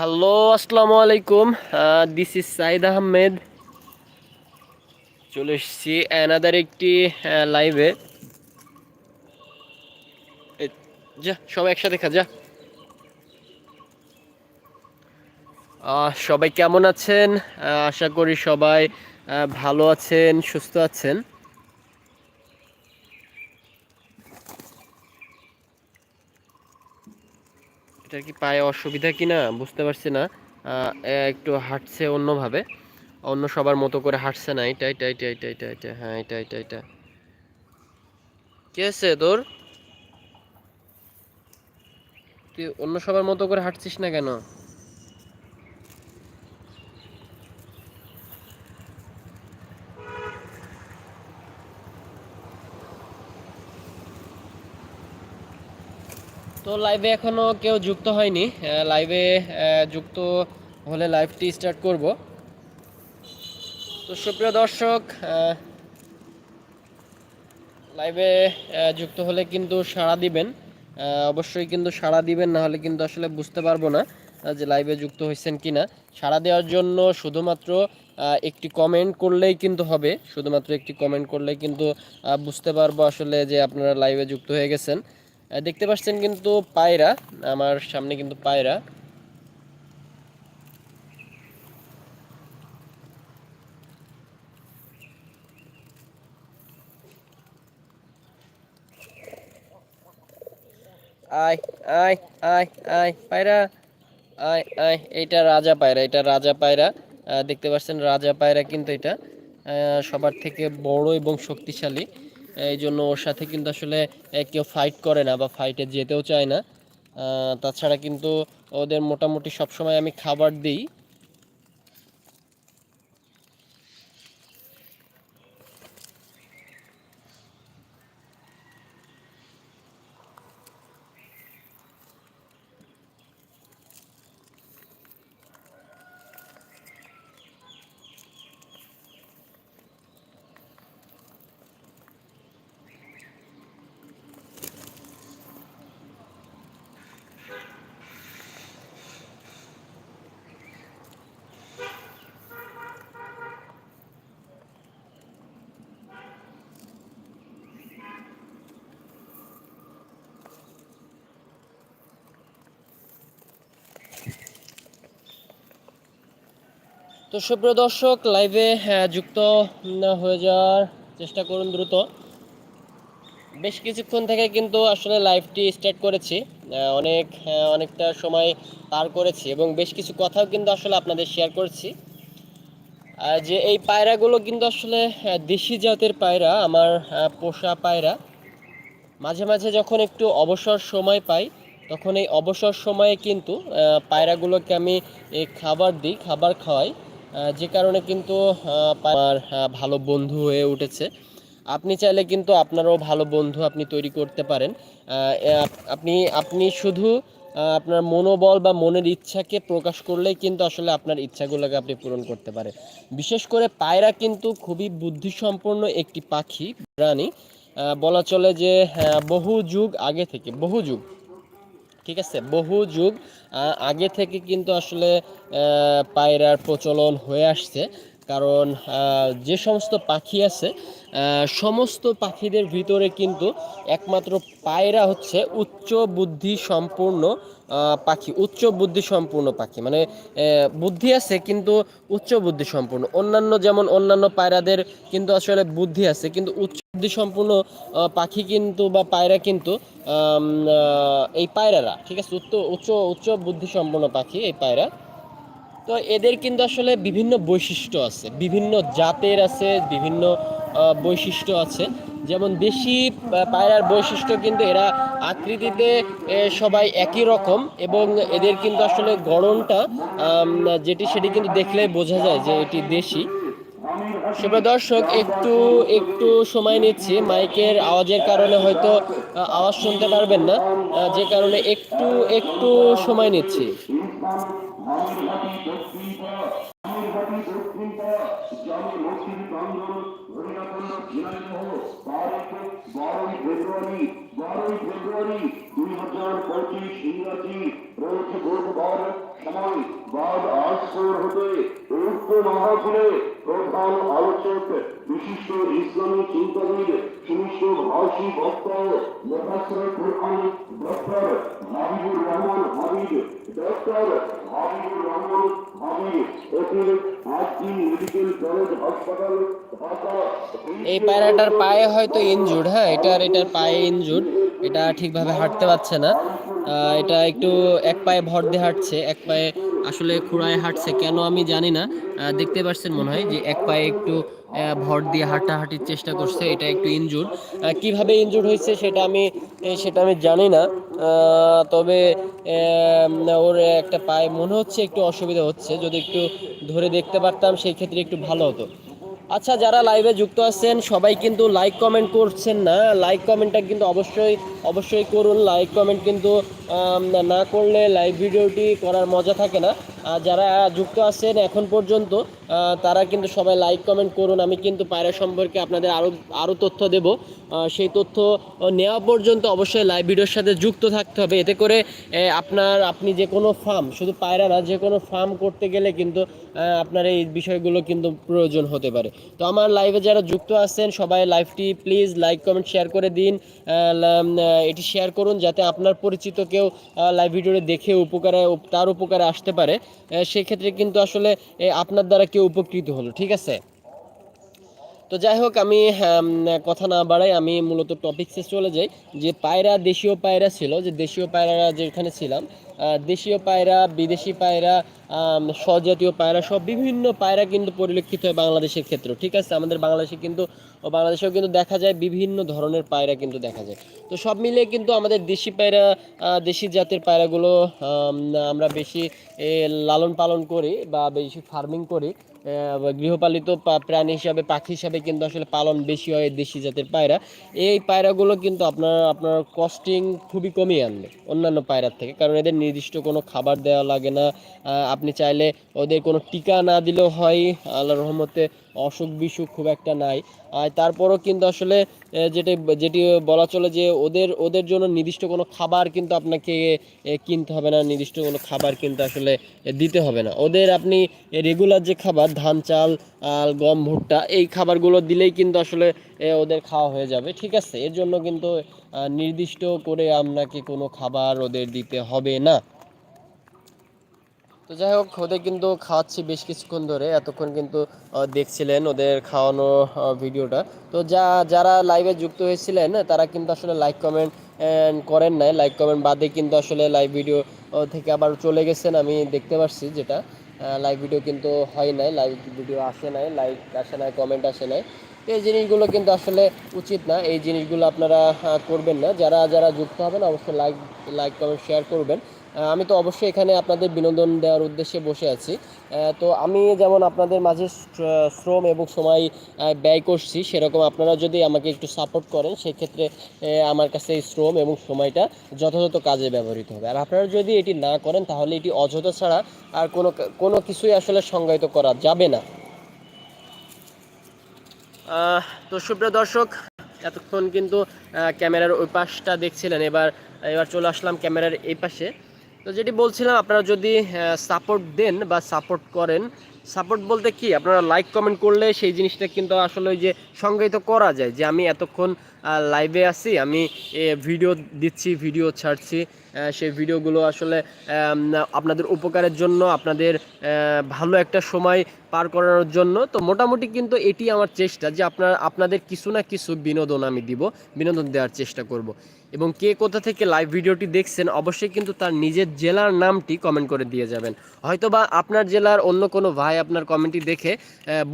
Hello আসসালামু আলাইকুম। This is Saeed Ahmed চলে এসেছি অ্যানাদার একটি লাইভে যা, সবাই একসাথে খা, যা। সবাই কেমন আছেন? আশা করি সবাই ভালো আছেন, সুস্থ আছেন। এটা কি পায়ে অসুবিধা কি না বুঝতে পারছি না। একটু হাঁটছে অন্যভাবে। অন্য সবার মতো করে হাঁটছে না। এটা এটা এটা এটা এটা এটা হ্যাঁ এটা এটা এটা। কে আছে তোর? তুই অন্য সবার মতো করে হাঁটছিস না কেন? তো লাইভে এখনও কেউ যুক্ত হয়নি। লাইভে যুক্ত হলে লাইভটি স্টার্ট করব। তো সুপ্রিয় দর্শক লাইভে যুক্ত হলে কিন্তু সাড়া দিবেন। অবশ্যই কিন্তু সাড়া দিবেন, না হলে কিন্তু আসলে বুঝতে পারব না যে লাইভে যুক্ত হয়েছেন কিনা। সাড়া দেওয়ার জন্য শুধুমাত্র একটি কমেন্ট করলেই কিন্তু হবে। শুধুমাত্র একটি কমেন্ট করলেই কিন্তু বুঝতে পারব আসলে যে আপনারা লাইভে যুক্ত হয়ে গেছেন। দেখতে পাচ্ছেন কিন্তু পায়রা, আমার সামনে কিন্তু পায়রা। আয় আয় আয় আয়, পায়রা। আয় আয় রাজা পায়রা, এটা রাজা পায়রা। দেখতে পাচ্ছেন রাজা পায়রা কিন্তু এটা। সবার থেকে বড় এবং শক্তিশালী। এই জন্য ওর সাথে কিন্তু আসলে কেউ ফাইট করে না বা ফাইটে যেতেও চায় না। তাছাড়া কিন্তু ওদের মোটামুটি সবসময় আমি খাবার দিই। তো সুপ্রিয় দর্শক লাইভে যুক্ত উম, হয়ে যাওয়ার চেষ্টা করুন দ্রুত। বেশ কিছুক্ষণ থেকে কিন্তু আসলে লাইভটি স্টার্ট করেছি। অনেক অনেকটা সময় পার করেছি এবং বেশ কিছু কথাও কিন্তু আসলে আপনাদের শেয়ার করছি। যে এই পায়রাগুলো কিন্তু আসলে আহ, দেশি জাতের পায়রা আমার পোষা পায়রা মাঝে মাঝে যখন একটু অবসর সময় পাই তখন এই অবসর সময়ে কিন্তু পায়রাগুলোকে আমি এই খাবার দিই খাবার খাওয়াই। যে কারণে কিন্তু আমার ভালো বন্ধু হয়ে উঠেছে। আপনি চাইলে কিন্তু আপনারও ভালো বন্ধু আপনি তৈরি করতে পারেন। আপনি আপনি শুধু আপনার মনোবল বা মনের ইচ্ছাকে প্রকাশ করলেই কিন্তু আসলে আপনার ইচ্ছাগুলোকে আপনি পূরণ করতে পারেন। বিশেষ করে পায়রা কিন্তু খুবই বুদ্ধিসম্পন্ন একটি পাখি প্রাণী বলা চলে যে বহু যুগ আগে থেকে, বহু যুগ। ঠিক আছে? বহু যুগ আগে থেকে কিন্তু আসলে পায়রার প্রচলন হয়ে আসছে। কারণ যে সমস্ত পাখি আছে সমস্ত পাখিদের ভিতরে কিন্তু একমাত্র পায়রা হচ্ছে উচ্চ বুদ্ধি সম্পূর্ণ পাখি, উচ্চ বুদ্ধি সম্পূর্ণ পাখি। মানে বুদ্ধি আছে কিন্তু উচ্চ বুদ্ধি সম্পূর্ণ। অন্যান্য যেমন অন্যান্য পায়রাদের কিন্তু আসলে বুদ্ধি আছে, কিন্তু উচ্চ বুদ্ধি সম্পূর্ণ পাখি কিন্তু বা পায়রা কিন্তু এই পায়রারা, ঠিক আছে? উচ্চ উচ্চ উচ্চ বুদ্ধি সম্পন্ন পাখি এই পায়রা। তো এদের কিন্তু আসলে বিভিন্ন বৈশিষ্ট্য আছে, বিভিন্ন জাতের আছে, বিভিন্ন বৈশিষ্ট্য আছে। যেমন দেশি পায়রার বৈশিষ্ট্য কিন্তু এরা আকৃতিতে সবাই একই রকম এবং এদের কিন্তু আসলে গড়নটা যেটি সেটি কিন্তু দেখলে বোঝা যায় যে এটি দেশি। শুভ দর্শক, একটু একটু সময় নিচ্ছি। মাইকের আওয়াজের কারণে হয়তো আওয়াজ শুনতে পারবেন না। যে কারণে একটু একটু সময় নিচ্ছি। বারোই ফেব্রুয়ারি বারোই ফেব্রুয়ারি দুই হাজার পঁচিশ ইংরাজি রয়েছে হতে প্রধান আলোচক বিশিষ্ট ইসলামী চিন্তাবিদ ভাষী doctor Rahman Habib, doctor Rahman Habib medical college হাসপাতাল, ঢাকা এই পায়রাটার পায়ে হয়তো ইনজুর্ড হ্যাঁ এটার এটার পায়ে ইনজুর্ড এটা ঠিকভাবে হাঁটতে পারছে না। এটা একটু এক পায়ে ভর দিয়ে হাঁটছে, এক পায়ে আসলে খুঁড়ায় হাঁটছে, কেন আমি জানি না। দেখতে পাচ্ছেন মনে হয় যে এক পায়ে একটু ভর দিয়ে হাঁটাহাঁটির চেষ্টা করছে, এটা একটু ইনজুর কীভাবে ইনজুর্ড হয়েছে সেটা আমি সেটা আমি জানি না। তবে ওর একটা পায়ে মনে হচ্ছে একটু অসুবিধা হচ্ছে, যদি একটু ধরে দেখতে পারতাম, সেই ক্ষেত্রে একটু ভালো হতো। আচ্ছা যারা লাইভে যুক্ত আছেন, সবাই কিন্তু লাইক কমেন্ট করছেন না। লাইক কমেন্টটা কিন্তু অবশ্যই অবশ্যই করুন। লাইক কমেন্ট কিন্তু না করলে লাইভ ভিডিওটি করার মজা থাকে না। যারা যুক্ত আছেন এখন পর্যন্ত তারা কিন্তু সবাই লাইক কমেন্ট করুন। আমি কিন্তু পায়রা সম্পর্কে আপনাদের আরও আরও তথ্য দেব। সেই তথ্য নেওয়া পর্যন্ত অবশ্যই লাইভ ভিডিওর সাথে যুক্ত থাকতে হবে। এতে করে আপনার, আপনি যে কোনো ফার্ম শুধু পায়রা না যে কোনো ফার্ম করতে গেলে কিন্তু আপনার এই বিষয়গুলো কিন্তু প্রয়োজন হতে পারে। তো আমার লাইভে যারা যুক্ত আছেন, সবাই লাইভটি প্লিজ লাইক কমেন্ট শেয়ার করে দিন। এটি শেয়ার করুন যাতে আপনার পরিচিত কেউ লাইভ ভিডিওটি দেখে উপকারে, তার উপকারে আসতে পারে। সেক্ষেত্রে কিন্তু আসলে আপনার দ্বারা কেউ উপকৃত হলো, ঠিক আছে? তো যাই হোক, আমি কথা না বাড়াই আমি মূলত টপিক শেষ চলে যাই। যে পায়রা দেশীয় পায়রা ছিল, যে দেশীয় পায়রা যেখানে ছিলাম দেশীয় পায়রা, বিদেশি পায়রা স্বজাতীয় পায়রা, সব বিভিন্ন পায়রা কিন্তু পরিলক্ষিত হয় বাংলাদেশের ক্ষেত্রে, ঠিক আছে? আমাদের বাংলাদেশে কিন্তু বাংলাদেশেও কিন্তু দেখা যায় বিভিন্ন ধরনের পায়রা কিন্তু দেখা যায়। তো সব মিলিয়ে কিন্তু আমাদের দেশি পায়রা দেশি জাতের পায়রাগুলো আমরা বেশি লালন পালন করি বা বেশি ফার্মিং করি। গৃহপালিত প্রাণী হিসাবে, পাখি হিসাবে কিন্তু আসলে পালন বেশি হয় দেশি জাতের পায়রা। এই পায়রাগুলো কিন্তু আপনার আপনার কস্টিং খুবই কমিয়ে আনবে অন্যান্য পায়রার থেকে। কারণ এদের নির্দিষ্ট কোনো খাবার দেওয়া লাগে না। আপনি চাইলে ওদের কোনো টিকা না দিলেও হয় আল্লাহ রহমতে অসুখ বিসুখ খুব একটা নাই। তারপরও কিন্তু আসলে যেটি যেটি বলা চলে যে ওদের ওদের জন্য নির্দিষ্ট কোনো খাবার কিন্তু আপনাকে কিনতে হবে না, নির্দিষ্ট কোনো খাবার কিন্তু আসলে দিতে হবে না। ওদের আপনি রেগুলার যে খাবার, ধান চাল গম, ভুট্টা, এই খাবারগুলো দিলেই কিন্তু আসলে ওদের খাওয়া হয়ে যাবে, ঠিক আছে? এর জন্য কিন্তু নির্দিষ্ট করে আপনাকে কোনো খাবার ওদের দিতে হবে না। তো যাই হোক, ওদের কিন্তু খাওয়াচ্ছি বেশ কিছুক্ষণ ধরে, এতক্ষণ কিন্তু দেখছিলেন ওদের খাওয়ানো ভিডিওটা। তো যা, যারা লাইভে যুক্ত হয়েছিলেন, তারা কিন্তু আসলে লাইক কমেন্ট করেন নাই। লাইক কমেন্ট বাদে কিন্তু আসলে লাইভ ভিডিও থেকে আবার চলে গেছেন। আমি দেখতে পাচ্ছি যেটা। লাইভ ভিডিও কিন্তু হয় নাই লাইভ ভিডিও আসে নাই লাইক আসে নাই কমেন্ট আসে নাই। তো এই জিনিসগুলো কিন্তু আসলে উচিত না। এই জিনিসগুলো আপনারা করবেন না। যারা যারা যুক্ত হবেন, অবশ্যই লাইক লাইক কমেন্ট শেয়ার করবেন। আমি তো অবশ্যই এখানে আপনাদের বিনোদন দেওয়ার উদ্দেশ্যে বসে আছি। তো আমি যেমন আপনাদের মাঝে শ্রম এবং সময় ব্যয় করছি, সেরকম আপনারা যদি আমাকে একটু সাপোর্ট করেন, সেক্ষেত্রে আমার কাছে এই শ্রম এবং সময়টা যথাযথ কাজে ব্যবহৃত হবে। আর আপনারা যদি এটি না করেন, তাহলে এটি অযথা ছাড়া আর কোনো কোনো কিছুই আসলে সংজ্ঞায়িত করা যাবে না। তো সুপ্রিয় দর্শক, এতক্ষণ কিন্তু ক্যামেরার ওই পাশটা দেখছিলেন। এবার এবার চলে আসলাম ক্যামেরার এই পাশে। তো যেটি বলছিলাম, আপনারা যদি সাপোর্ট দেন বা সাপোর্ট করেন সাপোর্ট বলতে কি? আপনারা লাইক কমেন্ট করলে সেই জিনিসটা কিন্তু আসলে ওই যে সংজ্ঞায়িত করা যায় যে আমি এতক্ষণ লাইভে আছি, আমি ভিডিও দিচ্ছি ভিডিও ছাড়ছি সেই ভিডিওগুলো আসলে আপনাদের উপকারের জন্য, আপনাদের ভালো একটা সময় পার করানোর জন্য। তো মোটামুটি কিন্তু এটি আমার চেষ্টা যে আপনার, আপনাদের কিছু না কিছু বিনোদন আমি দিব, বিনোদন দেওয়ার চেষ্টা করব। এবং কে কোথা থেকে লাইভ ভিডিওটি দেখছেন, অবশ্যই কিন্তু তার নিজের জেলার নামটি কমেন্ট করে দিয়ে যাবেন। হয়তোবা আপনার জেলার অন্য কোনো ভাই আপনার কমেন্টটি দেখে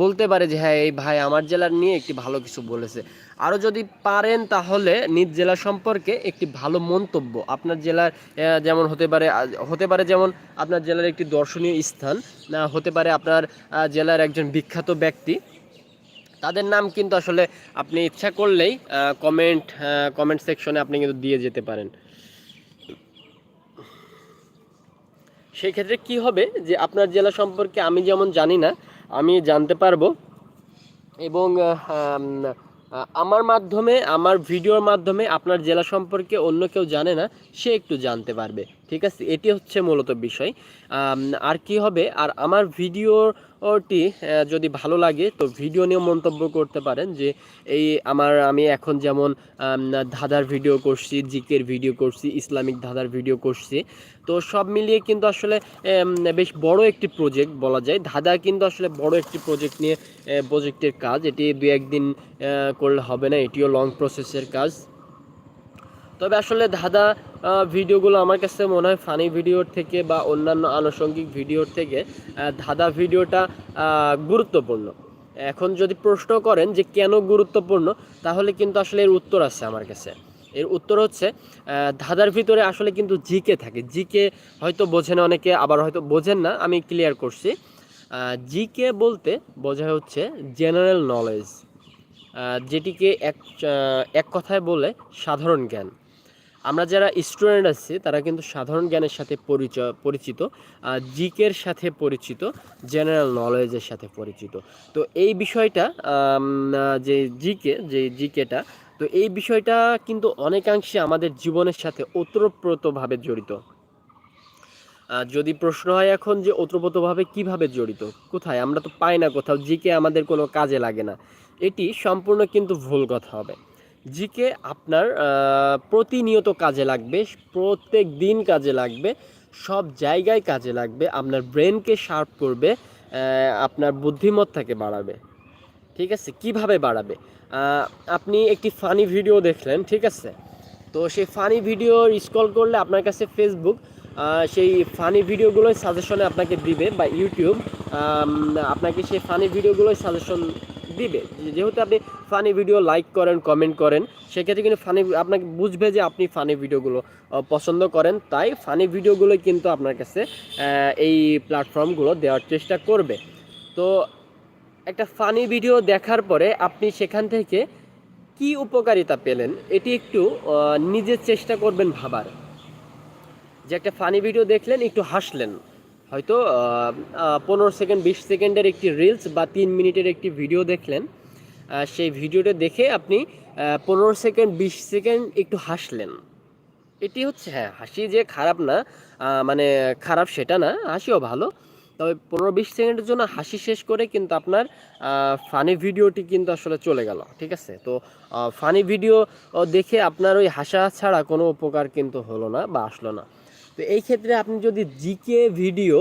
বলতে পারে যে হ্যাঁ এই ভাই আমার জেলার নিয়ে একটি ভালো কিছু বলেছে। আরও যদি পারেন তাহলে নিজ জেলা সম্পর্কে একটি ভালো মন্তব্য। আপনার জেলার যেমন হতে পারে হতে পারে যেমন আপনার জেলার একটি দর্শনীয় স্থান হতে পারে আপনার জেলার একজন বিখ্যাত ব্যক্তি তাদের নাম কিন্তু আসলে আপনি ইচ্ছা করলেই কমেন্ট কমেন্ট সেকশনে আপনি কিন্তু দিয়ে যেতে পারেন। সেই ক্ষেত্রে কি হবে যে আপনার জেলা সম্পর্কে আমি যেমন জানি না, আমি জানতে পারব। এবং আমার মাধ্যমে, আমার ভিডিওর মাধ্যমে আপনার জেলা সম্পর্কে অন্য কেউ জানে না, সে একটু জানতে পারবে। ঠিক আছে? এটি হচ্ছে মূলত বিষয়। আর কি হবে? আর আমার ভিডিওটি যদি ভালো লাগে, তো ভিডিও নিয়ে মন্তব্য করতে পারেন যে, এই আমার, আমি এখন যেমন ধাঁধার ভিডিও করছি, জিকের ভিডিও করছি, ইসলামিক ধাঁধার ভিডিও করছি, তো সব মিলিয়ে কিন্তু আসলে বেশ বড় একটি প্রজেক্ট বলা যায়। ধাঁধা কিন্তু আসলে বড় একটি প্রজেক্ট নিয়ে প্রজেক্টের কাজ। এটি দু একদিন করলে হবে না, এটিও লং প্রসেসের কাজ। তবে আসলে ধাঁধা ভিডিওগুলো আমার কাছে মনে হয় ফানি ভিডিওর থেকে বা অন্যান্য আনুষঙ্গিক ভিডিওর থেকে ধাঁধা ভিডিওটা গুরুত্বপূর্ণ। এখন যদি প্রশ্ন করেন যে কেন গুরুত্বপূর্ণ, তাহলে কিন্তু আসলে এর উত্তর আছে আমার কাছে। এর উত্তর হচ্ছে ধাঁধার ভিতরে আসলে কিন্তু জিকে থাকে। জিকে হয়তো বোঝেন অনেকে, আবার হয়তো বোঝেন না, আমি ক্লিয়ার করছি। জিকে বলতে বোঝা হচ্ছে জেনারেল নলেজ যেটিকে এক এক কথায় বলে সাধারণ জ্ঞান। আমরা যারা স্টুডেন্ট আছি, তারা কিন্তু সাধারণ জ্ঞানের সাথে পরিচয় পরিচিত জিকের সাথে পরিচিত, জেনারেল নলেজের সাথে পরিচিত। তো এই বিষয়টা যে জিকে যে জিকেটা তো এই বিষয়টা কিন্তু অনেকাংশে আমাদের জীবনের সাথে ওতপ্রোতভাবে জড়িত। যদি প্রশ্ন হয় এখন যে ওতপ্রোতভাবে কীভাবে জড়িত, কোথায়? আমরা তো পাই না কোথাও, জিকে আমাদের কোনো কাজে লাগে না। এটি সম্পূর্ণ কিন্তু ভুল কথা হবে। জিকে আপনার প্রতিনিয়ত কাজে লাগবে, প্রত্যেক দিন কাজে লাগবে, সব জায়গায় কাজে লাগবে, আপনার ব্রেনকে শার্প করবে আপনার বুদ্ধিমত্তাকে বাড়াবে। ঠিক আছে? কীভাবে বাড়াবে? আপনি একটি ফানি ভিডিও দেখলেন, ঠিক আছে? তো সেই ফানি ভিডিও স্ক্রল করলে আপনার কাছে ফেসবুক সেই ফানি ভিডিওগুলোই সাজেশনে আপনাকে দিবে বা ইউটিউব আপনাকে সেই ফানি ভিডিওগুলোই সাজেশন দিবে। যেহেতু আপনি ফানি ভিডিও লাইক করেন কমেন্ট করেন, সেক্ষেত্রে কিন্তু ফানি আপনাকে বুঝবে যে আপনি ফানি ভিডিওগুলো পছন্দ করেন। তাই ফানি ভিডিওগুলোই কিন্তু আপনার কাছে এই প্ল্যাটফর্মগুলো দেওয়ার চেষ্টা করবে। তো একটা ফানি ভিডিও দেখার পরে আপনি সেখান থেকে কি উপকারিতা পেলেন, এটি একটু নিজের চেষ্টা করবেন ভাবার। যে একটা ফানি ভিডিও দেখলেন, একটু হাসলেন। হয়তো পনেরো সেকেন্ড, বিশ সেকেন্ডের একটি রিলস বা তিন মিনিটের একটি ভিডিও দেখলেন। সেই ভিডিওটা দেখে আপনি পনেরো সেকেন্ড, বিশ সেকেন্ড একটু হাসলেন। এটি হচ্ছে হ্যাঁ হাসি যে খারাপ না মানে খারাপ সেটা না, হাসিও ভালো। তবে পনেরো, বিশ সেকেন্ডের জন্য হাসি শেষ করে কিন্তু আপনার ফানি ভিডিওটি কিন্তু আসলে চলে গেল, ঠিক আছে? তো ফানি ভিডিও দেখে আপনার ওই হাসা ছাড়া কোনো উপকার কিন্তু হলো না বা আসলো না। তো এই ক্ষেত্রে আপনি যদি জিকে ভিডিও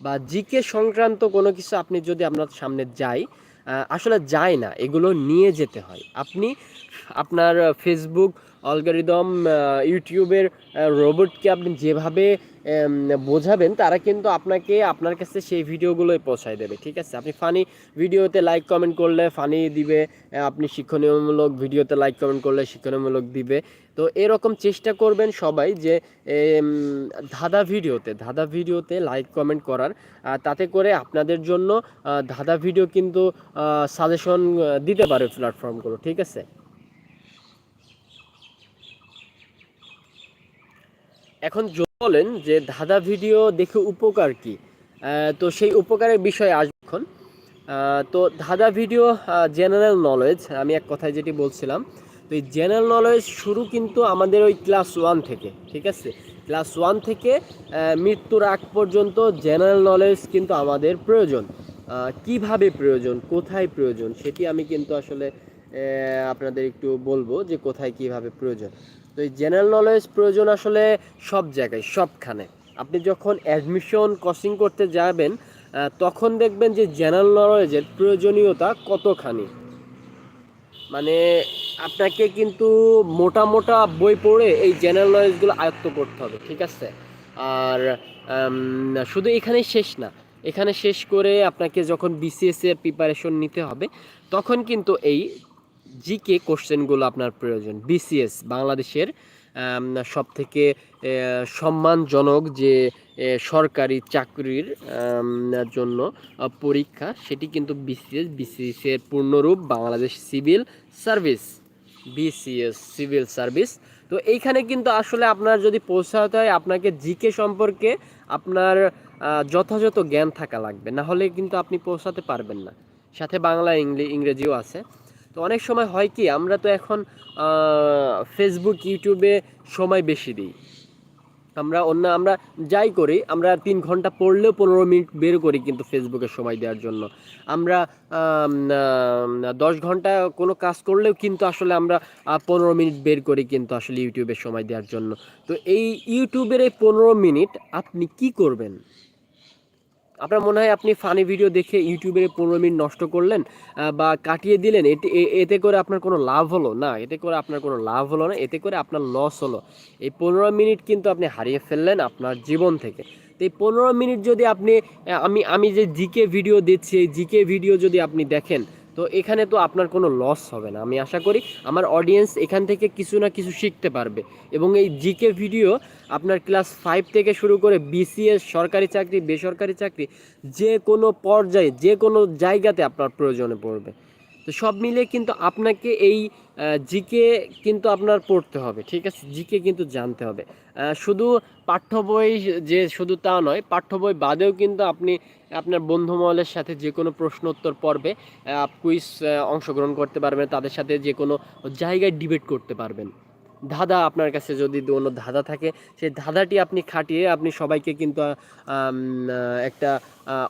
বা জিকে সংক্রান্ত কোনো কিছু আপনি যদি আপনার সামনে যাই আসলে যায় না, এগুলো নিয়ে যেতে হয়। আপনি আপনার ফেসবুক অলগারিদম ইউটিউবের রোবটকে আপনি যেভাবে বোঝাবেন, তারা কিন্তু আপনাকে, আপনার কাছে সেই ভিডিওগুলোই পৌঁছায় দেবে, ঠিক আছে? আপনি ফানি ভিডিওতে লাইক কমেন্ট করলে ফানি দিবে আপনি শিক্ষণীয়মূলক ভিডিওতে লাইক কমেন্ট করলে শিক্ষণীয়মূলক দিবে। তো এরকম চেষ্টা করবেন সবাই যে ধাঁধা ভিডিওতে ধাঁধা ভিডিওতে লাইক কমেন্ট করার তাতে করে আপনাদের জন্য ধাঁধা ভিডিও কিন্তু সাজেশন দিতে পারে প্ল্যাটফর্মগুলো ঠিক আছে? এখন বলেন যে ধাঁধা ভিডিও দেখে উপকার কি? তো সেই উপকারের বিষয়ে আসবে এখন। তো ধাঁধা ভিডিও জেনারেল নলেজ আমি এক কথায় যেটি বলছিলাম, তো এই জেনারেল নলেজ শুরু কিন্তু আমাদের ওই ক্লাস ওয়ান থেকে, ঠিক আছে? ক্লাস ওয়ান থেকে মৃত্যুর আগ পর্যন্ত জেনারেল নলেজ কিন্তু আমাদের প্রয়োজন। কীভাবে প্রয়োজন? কোথায় প্রয়োজন? সেটি আমি কিন্তু আসলে আপনাদের একটু বলব যে কোথায় কীভাবে প্রয়োজন। তো এই জেনারেল নলেজ প্রয়োজন আসলে সব জায়গায়, সবখানে। আপনি যখন অ্যাডমিশন কোচিং করতে যাবেন তখন দেখবেন যে জেনারেল নলেজের প্রয়োজনীয়তা কতখানি। মানে আপনাকে কিন্তু মোটা মোটা বই পড়ে এই জেনারেল নলেজগুলো আয়ত্ত করতে হবে, ঠিক আছে? আর শুধু এখানেই শেষ না, এখানে শেষ করে আপনাকে যখন বিসিএস এর প্রিপারেশন নিতে হবে, তখন কিন্তু এই জিকে কোশ্চেনগুলো আপনার প্রয়োজন। বিসিএস, বাংলাদেশের সব থেকে সম্মানজনক যে সরকারি চাকরির জন্য পরীক্ষা, সেটি কিন্তু বিসিএস। বিসিএস এর পূর্ণরূপ Bangladesh civil service. BCS civil service. তো এইখানে কিন্তু আসলে আপনার যদি পৌঁছাতে হয়, আপনাকে জিকে সম্পর্কে আপনার যথাযথ জ্ঞান থাকা লাগবে। না হলে কিন্তু আপনি পৌঁছাতে পারবেন না। সাথে বাংলা ইংরেজিও আছে। তো অনেক সময় হয় কি আমরা তো এখন ফেসবুক ইউটিউবে সময় বেশি দিই। আমরা অন্য আমরা যাই করি আমরা তিন ঘণ্টা পড়লেও পনেরো মিনিট বের করি কিন্তু ফেসবুকে সময় দেওয়ার জন্য। আমরা আম, আম, দশ ঘণ্টা কোনো কাজ করলেও কিন্তু আসলে আমরা পনেরো মিনিট বের করি কিন্তু আসলে ইউটিউবে সময় দেওয়ার জন্য। তো এই ইউটিউবের এই পনেরো মিনিট আপনি কি করবেন? আপনার মনে হয় আপনি ফানি ভিডিও দেখে ইউটিউবের পনেরো মিনিট নষ্ট করলেন বা কাটিয়ে দিলেন, এতে করে আপনার কোনো লাভ হলো? না, এতে করে আপনার কোনো লাভ হলো না, এতে করে আপনার লস হলো। এই পনেরো মিনিট কিন্তু আপনি হারিয়ে ফেললেন আপনার জীবন থেকে। তো এই পনেরো মিনিট যদি আপনি আমি আমি যে জিকে ভিডিও দিচ্ছি, এই জিকে ভিডিও যদি আপনি দেখেন তো এখানে তো আপনার কোনো লস হবে না। আমি আশা করি আমার অডিয়েন্স এখান থেকে কিছু না কিছু শিখতে পারবে। এবং এই জিকে ভিডিও আপনার ক্লাস ফাইভ থেকে শুরু করে বিসিএস সরকারি চাকরি, বেসরকারি চাকরি, যে কোনো পর্যায়ে, যে কোনো জায়গাতে আপনার প্রয়োজনে পড়বে। তো সব মিলে কিন্তু আপনাকে এই জিকে কিন্তু আপনার পড়তে হবে, ঠিক আছে? জিকে কিন্তু জানতে হবে। শুধু পাঠ্য বই যে শুধু তা নয়, পাঠ্য বই বাদেও কিন্তু আপনি আপনার বন্ধু মহলের সাথে যে কোনো প্রশ্ন উত্তর পর্বে কুইজ অংশগ্রহণ করতে পারবেন, তাদের সাথে যে কোনো জায়গায় ডিবেট করতে পারবেন। ধাঁধা আপনার কাছে যদি কোনো ধাঁধা থাকে, সেই ধাঁধাটি আপনি খাটিয়ে আপনি সবাইকে কিন্তু একটা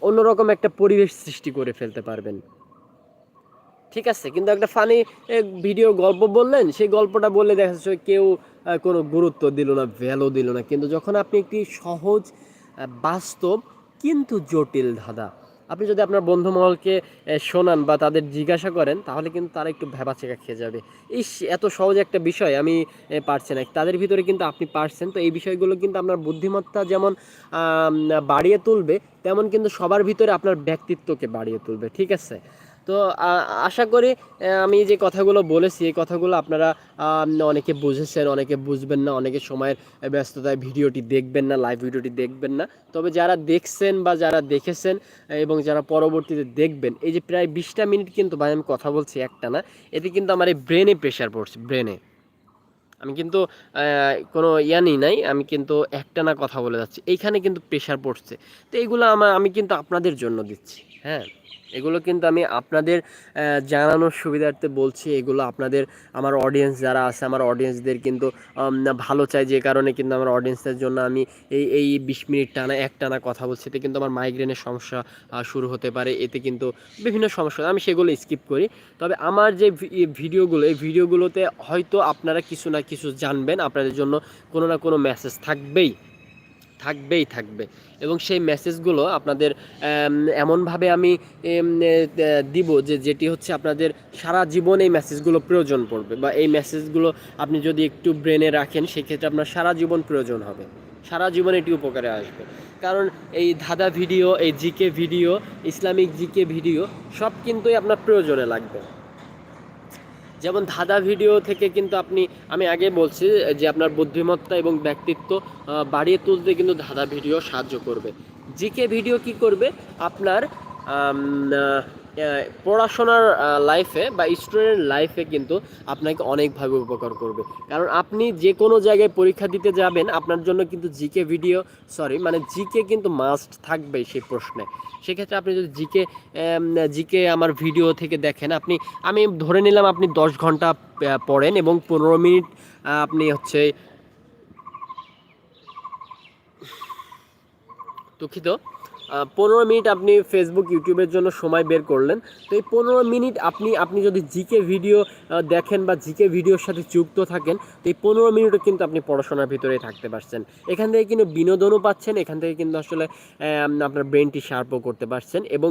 অন্যরকম একটা পরিবেশ সৃষ্টি করে ফেলতে পারবেন। ঠিক আছে, কিন্তু একটা ফানি ভিডিও গল্প বললেন, সেই গল্পটা বললে দেখা যাচ্ছে কেউ কোনো গুরুত্ব দিল না ভ্যালু দিল না। কিন্তু যখন আপনি একটি সহজ বাস্তব, কিন্তু জটিল ধাঁধা, আপনি যদি আপনার বন্ধু মহলকে শোনান বা তাদের জিজ্ঞাসা করেন, তাহলে কিন্তু তারা একটু ভেবা ভেবাচেকা খেয়ে যাবে। ইস, এত সহজ একটা বিষয়, আমি পারছি না। তাদের ভিতরে কিন্তু আপনি পারছেন, তো এই বিষয়গুলো কিন্তু আপনার বুদ্ধিমত্তা যেমন বাড়িয়ে তুলবে, তেমন কিন্তু সবার ভিতরে আপনার ব্যক্তিত্বকে বাড়িয়ে তুলবে, ঠিক আছে? তো আশা করি আমি যে কথাগুলো বলেছি, এই কথাগুলো আপনারা অনেকে বুঝেছেন, অনেকে বুঝবেন না, অনেকে সময়ের ব্যস্ততায় ভিডিওটি দেখবেন না লাইভ ভিডিওটি দেখবেন না। তবে যারা দেখছেন বা যারা দেখেছেন এবং যারা পরবর্তীতে দেখবেন, এই যে প্রায় বিশটা মিনিট কিন্তু ভাই আমি কথা বলছি একটা না, এতে কিন্তু আমার এই ব্রেনে প্রেশার পড়ছে ব্রেনে আমি কিন্তু কোনো ইয়া নেই আমি কিন্তু একটানা কথা বলে যাচ্ছি, এইখানে কিন্তু প্রেশার পড়ছে। তো এইগুলো আমার আমি কিন্তু আপনাদের জন্য দিচ্ছি হ্যাঁ। এগুলো কিন্তু আমি আপনাদের জানানোর সুবিধার্থে বলছি। এগুলো আপনাদের, আমার অডিয়েন্স যারা আছে, আমার অডিয়েন্সদের কিন্তু ভালো চাই। যে কারণে কিন্তু আমার অডিয়েন্সের জন্য আমি এই এই বিশ মিনিট টানা এক টানা কথা বলছি। এতে কিন্তু আমার মাইগ্রেনের সমস্যা শুরু হতে পারে। এতে কিন্তু বিভিন্ন সমস্যা। আমি সেগুলো স্কিপ করি। তবে আমার যে ভিডিওগুলো, এই ভিডিওগুলোতে হয়তো আপনারা কিছু না কিছু জানবেন। আপনাদের জন্য কোনো না কোনো মেসেজ থাকবেই। থাকবেই থাকবে। এবং সেই মেসেজগুলো আপনাদের এমনভাবে আমি দিব যে যেটি হচ্ছে আপনাদের সারা জীবন এই মেসেজগুলো প্রয়োজন পড়বে বা এই মেসেজগুলো আপনি যদি একটু ব্রেনে রাখেন, সেক্ষেত্রে আপনার সারা জীবন প্রয়োজন হবে। সারা জীবন এটি উপকারে আসবে। কারণ এই ধাঁধা ভিডিও এই GK video Islamic GK video সব কিন্তুই আপনার প্রয়োজনে লাগবে। যেমন ধাঁধা ভিডিও থেকে কিন্তু আপনি, আমি আগে বলছি যে আপনার বুদ্ধিমত্তা এবং ব্যক্তিত্ব বাড়িয়ে তুলতে কিন্তু ধাঁধা ভিডিও সাহায্য করবে। জিকে ভিডিও কি করবে? আপনার পড়াশোনার লাইফে বা স্টুডেন্ট লাইফে কিন্তু আপনাকে অনেকভাবে উপকার করবে। কারণ আপনি যে কোনো জায়গায় পরীক্ষা দিতে যাবেন, আপনার জন্য কিন্তু জিকে ভিডিও সরি মানে জিকে কিন্তু মাস্ট থাকবে সেই প্রশ্নে। সেক্ষেত্রে আপনি যদি জিকে জিকে আমার ভিডিও থেকে দেখেন, আপনি, আমি ধরে নিলাম আপনি দশ ঘণ্টা পড়েন এবং পনেরো মিনিট আপনি হচ্ছে দুঃখিত। পনেরো মিনিট আপনি ফেসবুক ইউটিউবের জন্য সময় বের করলেন। তো এই পনেরো মিনিট আপনি আপনি যদি জিকে ভিডিও দেখেন বা জিকে ভিডিওর সাথে যুক্ত থাকেন, তো এই পনেরো মিনিটও কিন্তু আপনি পড়াশোনার ভিতরেই থাকতে পারছেন। এখান থেকে কিন্তু বিনোদনও পাচ্ছেন, এখান থেকে কিন্তু আসলে আপনার ব্রেনটি শার্পও করতে পারছেন এবং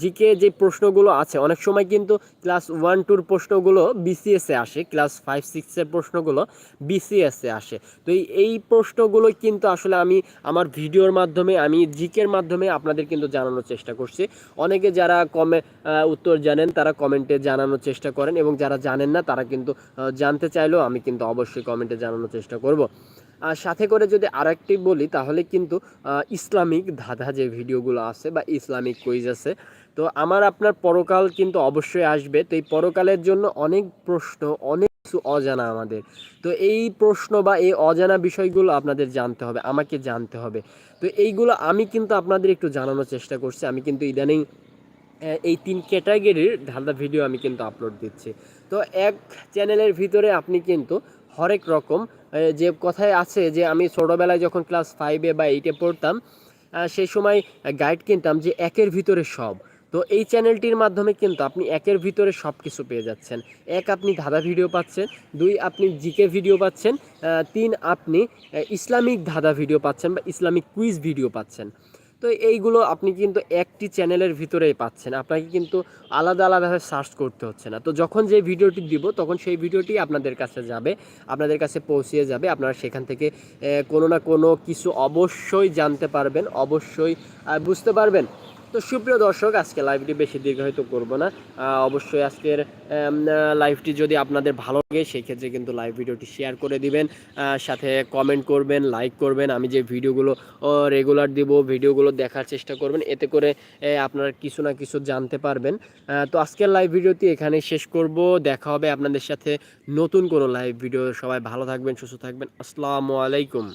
জিকে যে প্রশ্নগুলো আছে, অনেক সময় কিন্তু ক্লাস ওয়ান টুর প্রশ্নগুলো বিসিএসে আসে ক্লাস ফাইভ সিক্সের প্রশ্নগুলো বিসিএসে আসে। তো এই প্রশ্নগুলো কিন্তু আসলে আমি, আমার ভিডিওর মাধ্যমে, আমি জিকের মাধ্যমে আপনাদের কিন্তু জানানোর চেষ্টা করছি। অনেকে যারা কমে উত্তর জানেন, তারা কমেন্টে জানানোর চেষ্টা করেন এবং যারা জানেন না, তারা কিন্তু জানতে চাইলেও আমি কিন্তু অবশ্যই কমেন্টে জানানোর চেষ্টা করব। আর সাথে করে যদি আরেকটি বলি, তাহলে কিন্তু ইসলামিক ধাঁধা যে ভিডিওগুলো আছে বা ইসলামিক কুইজ আছে, তো আমার আপনার পরকাল কিন্তু অবশ্যই আসবে। তো এই পরকালের জন্য অনেক প্রশ্ন, অনেক কিছু অজানা আমাদের। তো এই প্রশ্ন বা এই অজানা বিষয়গুলো আপনাদের জানতে হবে, আমাকে জানতে হবে। তো এইগুলো আমি কিন্তু আপনাদের একটু জানানোর চেষ্টা করছি। আমি কিন্তু ইদানিং এই তিন ক্যাটাগরির ধাঁধা ভিডিও আমি কিন্তু আপলোড দিচ্ছি। তো এক চ্যানেলের ভিতরে আপনি কিন্তু হরেক রকম যে কথায় আছে যে আমি ছোটোবেলায় যখন ক্লাস ফাইভে বা এইটে পড়তাম সেই সময় গাইড কিনতাম যে একের ভিতরে সব। তো এই চ্যানেলটির মাধ্যমে কিন্তু আপনি একের ভিতরে সব কিছু পেয়ে যাচ্ছেন। এক, আপনি ধাঁধা ভিডিও পাচ্ছেন। দুই, আপনি জিকে ভিডিও পাচ্ছেন। তিন, আপনি ইসলামিক ধাঁধা ভিডিও পাচ্ছেন বা ইসলামিক কুইজ ভিডিও পাচ্ছেন। তো এইগুলো আপনি কিন্তু একটি চ্যানেলের ভিতরেই পাচ্ছেন। আপনাকে কিন্তু আলাদা আলাদাভাবে সার্চ করতে হচ্ছে না। তো যখন যে ভিডিওটি দিব, তখন সেই ভিডিওটি আপনাদের কাছে যাবে, আপনাদের কাছে পৌঁছিয়ে যাবে। আপনারা সেখান থেকে কোনো না কোনো কিছু অবশ্যই জানতে পারবেন, অবশ্যই বুঝতে পারবেন। তো সুপ্রিয় দর্শক, আজকে লাইভটি বেশি দীর্ঘায়িত করব না। অবশ্যই আজকের লাইভটি যদি আপনাদের ভালো লাগে সেই ক্ষেত্রে কিন্তু লাইভ ভিডিওটি শেয়ার করে দিবেন। সাথে কমেন্ট করবেন লাইক করবেন। আমি যে ভিডিওগুলো রেগুলার দিব ভিডিওগুলো দেখার চেষ্টা করবেন। এতে করে আপনারা কিছু না কিছু জানতে পারবেন। তো আজকের লাইভ ভিডিওটি এখানে শেষ করব। দেখা হবে আপনাদের সাথে নতুন কোনো লাইভ ভিডিও সবাই ভালো থাকবেন, সুস্থ থাকবেন। আসসালামু আলাইকুম।